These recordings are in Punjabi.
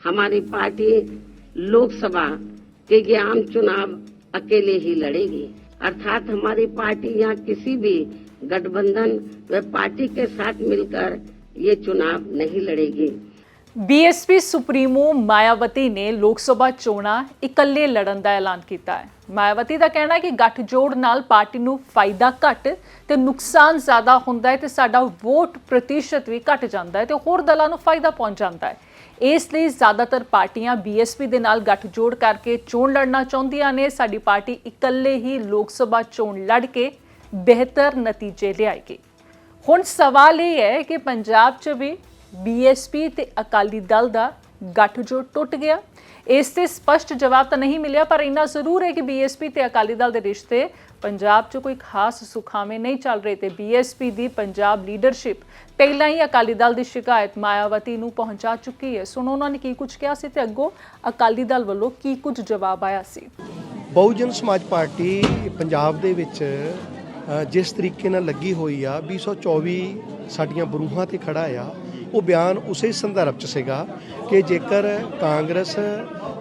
हमारी पार्टी लोकसभा के ये आम चुनाव अकेले ही लड़ेगी अर्थात हमारी पार्टी यहाँ किसी भी गठबंधन व पार्टी के साथ मिलकर ये चुनाव नहीं लड़ेगी ਬੀਐਸਪੀ ਸੁਪਰੀਮੋ ਮਾਇਆਵਤੀ ਨੇ ਲੋਕ ਸਭਾ ਚੋਣਾਂ ਇਕੱਲੇ ਲੜਨ ਦਾ ਐਲਾਨ ਕੀਤਾ ਹੈ ਮਾਇਆਵਤੀ ਦਾ ਕਹਿਣਾ ਹੈ ਕਿ ਗੱਠਜੋੜ ਨਾਲ ਪਾਰਟੀ ਨੂੰ ਫਾਇਦਾ ਘੱਟ ਤੇ ਨੁਕਸਾਨ ਜ਼ਿਆਦਾ ਹੁੰਦਾ ਹੈ ਤੇ ਸਾਡਾ ਵੋਟ ਪ੍ਰਤੀਸ਼ਤ ਵੀ ਘਟ ਜਾਂਦਾ ਹੈ ਤੇ ਹੋਰ ਦਲਾਂ ਨੂੰ ਫਾਇਦਾ ਪਹੁੰਚ ਜਾਂਦਾ ਹੈ ਇਸ ਲਈ ਜ਼ਿਆਦਾਤਰ ਪਾਰਟੀਆਂ ਬੀਐਸਪੀ ਦੇ ਨਾਲ ਗੱਠਜੋੜ ਕਰਕੇ ਚੋਣ ਲੜਨਾ ਚਾਹੁੰਦੀਆਂ ਨੇ। ਸਾਡੀ ਪਾਰਟੀ ਇਕੱਲੇ ਹੀ ਲੋਕ ਸਭਾ ਚੋਣ ਲੜ ਕੇ ਬਿਹਤਰ ਨਤੀਜੇ ਲਿਆਏਗੀ। ਹੁਣ ਸਵਾਲ ਇਹ ਹੈ ਕਿ ਪੰਜਾਬ 'ਚ ਵੀ ਬੀਐਸਪੀ ਤੇ ਅਕਾਲੀ ਦਲ ਦਾ ਗੱਠਜੋੜ ਟੁੱਟ ਗਿਆ। ਇਸ ਤੇ ਸਪਸ਼ਟ ਜਵਾਬ ਤਾਂ ਨਹੀਂ ਮਿਲਿਆ, ਪਰ ਇੰਨਾ ਜ਼ਰੂਰ ਹੈ ਕਿ ਬੀਐਸਪੀ ਤੇ ਅਕਾਲੀ ਦਲ ਦੇ ਰਿਸ਼ਤੇ ਪੰਜਾਬ 'ਚ ਕੋਈ ਖਾਸ ਸੁਖਾਵੇਂ ਨਹੀਂ ਚੱਲ ਰਹੇ ਤੇ ਬੀਐਸਪੀ ਦੀ ਪੰਜਾਬ ਲੀਡਰਸ਼ਿਪ ਪਹਿਲਾਂ ਹੀ ਅਕਾਲੀ ਦਲ ਦੀ ਸ਼ਿਕਾਇਤ ਮਾਇਆਵਤੀ ਨੂੰ ਪਹੁੰਚਾ ਚੁੱਕੀ ਹੈ। ਸੁਣੋ ਉਹਨਾਂ ਨੇ ਕੀ ਕੁਝ ਕਿਹਾ ਸੀ ਤੇ ਅੱਗੋਂ ਅਕਾਲੀ ਦਲ ਵੱਲੋਂ ਕੀ ਕੁਝ ਜਵਾਬ ਆਇਆ ਸੀ। ਬਹੁਜਨ ਸਮਾਜ ਪਾਰਟੀ ਪੰਜਾਬ ਦੇ ਵਿੱਚ ਜਿਸ ਤਰੀਕੇ ਨਾਲ ਲੱਗੀ ਹੋਈ ਆ 224 ਸਾਡੀਆਂ ਬਰੂਹਾਂ ਤੇ ਖੜਾ ਆ ਉਹ ਬਿਆਨ ਉਸੇ ਸੰਦਰਭ ਚ ਸੀਗਾ ਕਿ ਜੇਕਰ ਕਾਂਗਰਸ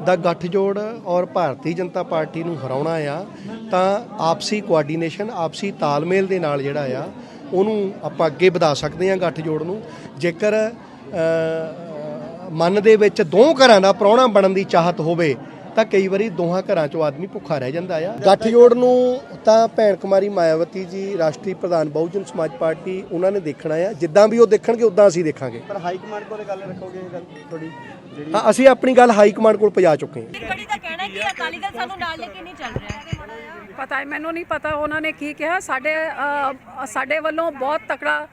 ਦਾ ਗੱਠਜੋੜ ਔਰ ਭਾਰਤੀ ਜਨਤਾ ਪਾਰਟੀ ਨੂੰ ਹਰਾਉਣਾ ਆ, ਤਾਂ ਆਪਸੀ ਕੋਆਰਡੀਨੇਸ਼ਨ ਆਪਸੀ ਤਾਲਮੇਲ ਦੇ ਨਾਲ ਜਿਹੜਾ ਆ, ਉਹਨੂੰ ਆਪਾਂ ਅੱਗੇ ਵਧਾ ਸਕਦੇ ਹਾਂ ਗੱਠਜੋੜ ਨੂੰ। ਜੇਕਰ ਮਨ ਦੇ ਵਿੱਚ ਦੋ ਘਰਾਂ ਦਾ ਪ੍ਰਾਹੁਣਾ ਬਣਨ ਦੀ ਚਾਹਤ ਹੋਵੇ ਤਾਂ ਕਈ ਵਾਰੀ ਦੋਹਾਂ ਘਰਾਂ ਚੋਂ ਆਦਮੀ ਭੁੱਖਾ ਰਹਿ ਜਾਂਦਾ ਆ। ਗੱਠਜੋੜ ਨੂੰ ਤਾਂ ਭੈਣ ਕੁਮਾਰੀ ਮਾਇਆਵਤੀ ਜੀ ਰਾਸ਼ਟਰੀ ਪ੍ਰਧਾਨ ਬਹੁਜਨ ਸਮਾਜ ਪਾਰਟੀ ਉਹਨਾਂ ਨੇ ਦੇਖਣਾ ਆ। ਜਿੱਦਾਂ ਵੀ ਉਹ ਦੇਖਣਗੇ ਉਦਾਂ ਅਸੀਂ ਦੇਖਾਂਗੇ। ਪਰ ਹਾਈ ਕਮਾਂਡ ਕੋਲ ਗੱਲ ਰੱਖੋਗੇ ਇਹ ਗੱਲ ਥੋੜੀ ਜਿਹੜੀ ਹਾਂ ਅਸੀਂ ਆਪਣੀ ਗੱਲ ਹਾਈ ਕਮਾਂਡ ਕੋਲ ਪਹੁੰਚਾ ਚੁੱਕੇ ਹਾਂ। ਬੜੀ ਦਾ ਕਹਿਣਾ ਹੈ ਕਿ ਅਕਾਲੀ ਦਲ ਸਾਨੂੰ ਨਾਲ ਲੈ ਕੇ ਨਹੀਂ ਚੱਲ ਰਿਹਾ। ਪਤਾ ਹੈ ਮੈਨੂੰ ਨਹੀਂ ਪਤਾ ਉਹਨਾਂ ਨੇ ਕੀ ਕਿਹਾ। ਸਾਡੇ ਸਾਡੇ ਵੱਲੋਂ ਬਹੁਤ ਤਕੜਾ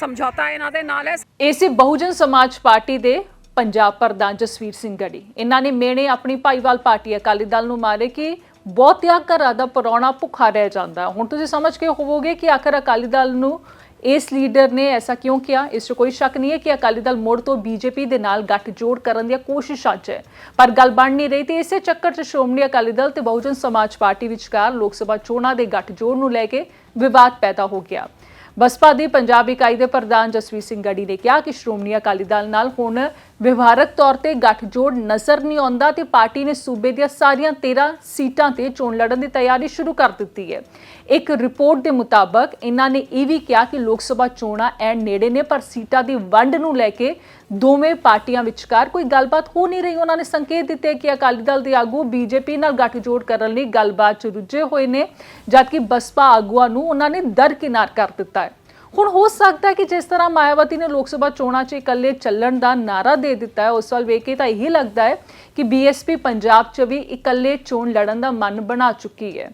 ਸਮਝੌਤਾ ਇਹਨਾਂ ਦੇ ਨਾਲ ਹੈ। ਇਸੇ ਬਹੁਜਨ ਸਮਾਜ ਪਾਰਟੀ ਦੇ ਪੰਜਾਬ ਪ੍ਰਧਾਨ ਜਸਵੀਰ ਸਿੰਘ ਗੜੀ। ਇਹਨਾਂ ਨੇ ਮੇਣੇ ਆਪਣੀ ਭਾਈਵਾਲ ਪਾਰਟੀ ਅਕਾਲੀ ਦਲ ਨੂੰ ਮਾਰੇ ਕਿ ਬਹੁਤਿਆ ਘਰਾਂ ਦਾ ਪਰੌਣਾ ਭੁੱਖਾ ਰਹਿ ਜਾਂਦਾ। ਹੁਣ ਤੁਸੀਂ ਸਮਝ ਕੇ ਹੋਵੋਗੇ ਕਿ ਆਖਰ ਅਕਾਲੀ ਦਲ ਨੂੰ ਇਸ ਲੀਡਰ ਨੇ ਐਸਾ ਕਿਉਂ ਕਿਹਾ? ਇਸ 'ਚ ਕੋਈ ਸ਼ੱਕ ਨਹੀਂ ਹੈ ਕਿ ਅਕਾਲੀ ਦਲ ਮੁੜ ਤੋਂ ਬੀਜੇਪੀ ਦੇ ਨਾਲ ਗੱਠਜੋੜ ਕਰਨ ਦੀਆਂ ਕੋਸ਼ਿਸ਼ਾਂ 'ਚ ਹੈ। ਪਰ ਗੱਲ ਬਣ ਨਹੀਂ ਰਹੀ ਤੇ ਇਸੇ ਚੱਕਰ 'ਚ ਸ਼੍ਰੋਮਣੀ ਅਕਾਲੀ ਦਲ ਤੇ ਬਹੁਜਨ ਸਮਾਜ ਪਾਰਟੀ ਵਿਚਕਾਰ ਲੋਕ ਸਭਾ ਚੋਣਾਂ ਦੇ ਗੱਠਜੋੜ ਨੂੰ ਲੈ ਕੇ ਵਿਵਾਦ ਪੈਦਾ ਹੋ ਗਿਆ। ਬਸਪਾ ਦੀ ਪੰਜਾਬ ਇਕਾਈ ਦੇ ਪ੍ਰਧਾਨ ਜਸਵੀਰ ਸਿੰਘ ਗੜੀ ਨੇ ਕਿਹਾ ਕਿ ਸ਼੍ਰੋਮਣੀ ਅਕਾਲੀ ਦਲ ਨਾਲ ਹੁਣ ਵਿਵਹਾਰਕ ਤੌਰ ਤੇ ਗੱਠਜੋੜ ਨਜ਼ਰ ਨਹੀਂ ਆਉਂਦਾ ਤੇ ਪਾਰਟੀ ਨੇ ਸੂਬੇ ਦੀਆਂ ਸਾਰੀਆਂ 13 ਸੀਟਾਂ ਤੇ ਚੋਣ ਲੜਨ ਦੀ ਤਿਆਰੀ ਸ਼ੁਰੂ ਕਰ ਦਿੱਤੀ ਹੈ। ਇੱਕ ਰਿਪੋਰਟ ਦੇ ਮੁਤਾਬਕ ਇਹਨਾਂ ਨੇ ਇਹ ਵੀ ਕਿਹਾ ਕਿ ਲੋਕ ਸਭਾ ਚੋਣਾਂ ਐ ਨੇੜੇ ਨੇ, ਪਰ ਸੀਟਾਂ ਦੀ ਵੰਡ ਨੂੰ ਲੈ ਕੇ ਦੋਵੇਂ ਪਾਰਟੀਆਂ ਵਿਚਕਾਰ ਕੋਈ ਗੱਲਬਾਤ ਹੋ ਨਹੀਂ ਰਹੀ। ਉਹਨਾਂ ਨੇ ਸੰਕੇਤ ਦਿੱਤੇ ਕਿ ਅਕਾਲੀ ਦਲ ਦੇ ਆਗੂ ਬੀਜੇਪੀ ਨਾਲ ਗੱਠਜੋੜ ਕਰਨ ਲਈ ਗੱਲਬਾਤ 'ਚ ਰੁੱਝੇ ਹੋਏ ਨੇ, ਜਦਕਿ ਬਸਪਾ ਆਗੂਆਂ ਨੂੰ ਉਹਨਾਂ ਨੇ ਦਰਕਿਨਾਰ ਕਰ ਦਿੱਤਾ ਹੈ। ਹੁਣ ਹੋ ਸਕਦਾ ਕਿ ਜਿਸ ਤਰ੍ਹਾਂ ਮਾਇਆਵਤੀ ਨੇ ਲੋਕ ਸਭਾ ਚੋਣਾਂ 'ਚ ਇਕੱਲੇ ਚੱਲਣ ਦਾ ਨਾਰਾ ਦੇ ਦਿੱਤਾ ਹੈ, ਉਸ ਵੱਲ ਵੇਖ ਕੇ ਤਾਂ ਇਹੀ ਲੱਗਦਾ ਹੈ ਕਿ ਬੀਐਸਪੀ ਪੰਜਾਬ 'ਚ ਵੀ ਇਕੱਲੇ ਚੋਣ ਲੜਨ ਦਾ ਮਨ ਬਣਾ ਚੁੱਕੀ ਹੈ।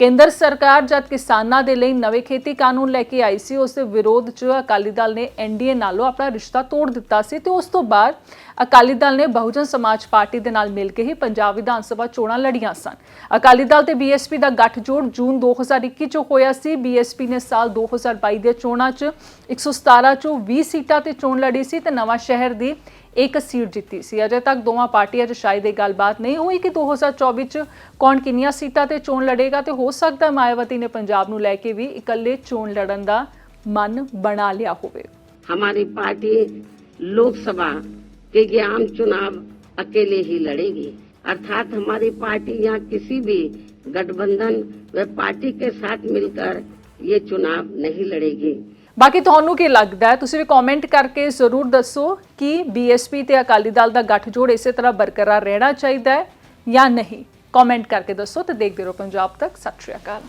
ਕੇਂਦਰ ਸਰਕਾਰ ਜਦ ਕਿਸਾਨਾਂ ਦੇ ਲਈ ਨਵੇਂ ਖੇਤੀ ਕਾਨੂੰਨ ਲੈ ਕੇ ਆਈ ਸੀ, ਉਸ ਦੇ ਵਿਰੋਧ 'ਚ ਅਕਾਲੀ ਦਲ ਨੇ ਐਨਡੀਏ ਨਾਲੋਂ ਆਪਣਾ ਰਿਸ਼ਤਾ ਤੋੜ ਦਿੱਤਾ ਸੀ ਤੇ ਉਸ ਤੋਂ ਬਾਅਦ ਅਕਾਲੀ ਦਲ ਨੇ ਬਹੁਜਨ ਸਮਾਜ ਪਾਰਟੀ ਦੇ ਨਾਲ ਮਿਲ ਕੇ ਹੀ ਪੰਜਾਬ ਵਿਧਾਨ ਸਭਾ ਚੋਣਾਂ ਲੜੀਆਂ ਸਨ। ਅਕਾਲੀ ਦਲ ਤੇ ਬੀਐਸਪੀ ਦਾ ਗੱਠਜੋੜ ਜੂਨ 2021 ਚ ਹੋਇਆ ਸੀ। ਬੀਐਸਪੀ ਨੇ ਸਾਲ 2022 ਦੇ ਚੋਣਾਂ 'ਚ 117 ਚੋਂ 20 ਸੀਟਾਂ ਤੇ ਚੋਣ ਲੜੀ ਸੀ ਤੇ ਨਵਾਂ ਸ਼ਹਿਰ ਦੀ ਇੱਕ ਸੀਟ ਜਿੱਤੀ ਸੀ ਅਜੇ ਤੱਕ ਦੋਵਾਂ ਪਾਰਟੀਆਂ 'ਚ ਸ਼ਾਇਦ ਇਹ ਗੱਲਬਾਤ ਨਹੀਂ ਹੋਈ ਕਿ 2024 'ਚ ਕੌਣ ਕਿੰਨੀਆਂ ਸੀਟਾਂ ਤੇ ਚੋਣ ਲੜੇਗਾ ਤੇ ਹੋ ਸਕਦਾ ਹੈ ਮਾਇਆਵਤੀ ਨੇ ਪੰਜਾਬ ਨੂੰ ਲੈ ਕੇ ਵੀ ਇਕੱਲੇ ਚੋਣ ਲੜਨ ਦਾ ਮਨ ਬਣਾ ਲਿਆ ਹੋਵੇ हमारी पार्टी लोकसभा के ये आम चुनाव अकेले ही लड़ेगी अर्थात हमारी पार्टी यहाँ किसी भी गठबंधन व पार्टी के साथ मिलकर ये चुनाव नहीं लड़ेगी ਬਾਕੀ ਤੁਹਾਨੂੰ ਕੀ ਲੱਗਦਾ ਹੈ? ਤੁਸੀਂ ਵੀ ਕਮੈਂਟ ਕਰਕੇ ਜ਼ਰੂਰ ਦੱਸੋ ਕਿ ਬੀਐਸਪੀ ਤੇ ਅਕਾਲੀ ਦਲ ਦਾ ਗੱਠਜੋੜ ਇਸੇ ਤਰ੍ਹਾਂ ਬਰਕਰਾਰ ਰਹਿਣਾ ਚਾਹੀਦਾ ਹੈ ਜਾਂ ਨਹੀਂ? ਕਮੈਂਟ ਕਰਕੇ ਦੱਸੋ ਤੇ ਦੇਖਦੇ ਰਹੋ ਪੰਜਾਬ ਤੱਕ। ਸਤਿ ਸ਼੍ਰੀ ਅਕਾਲ।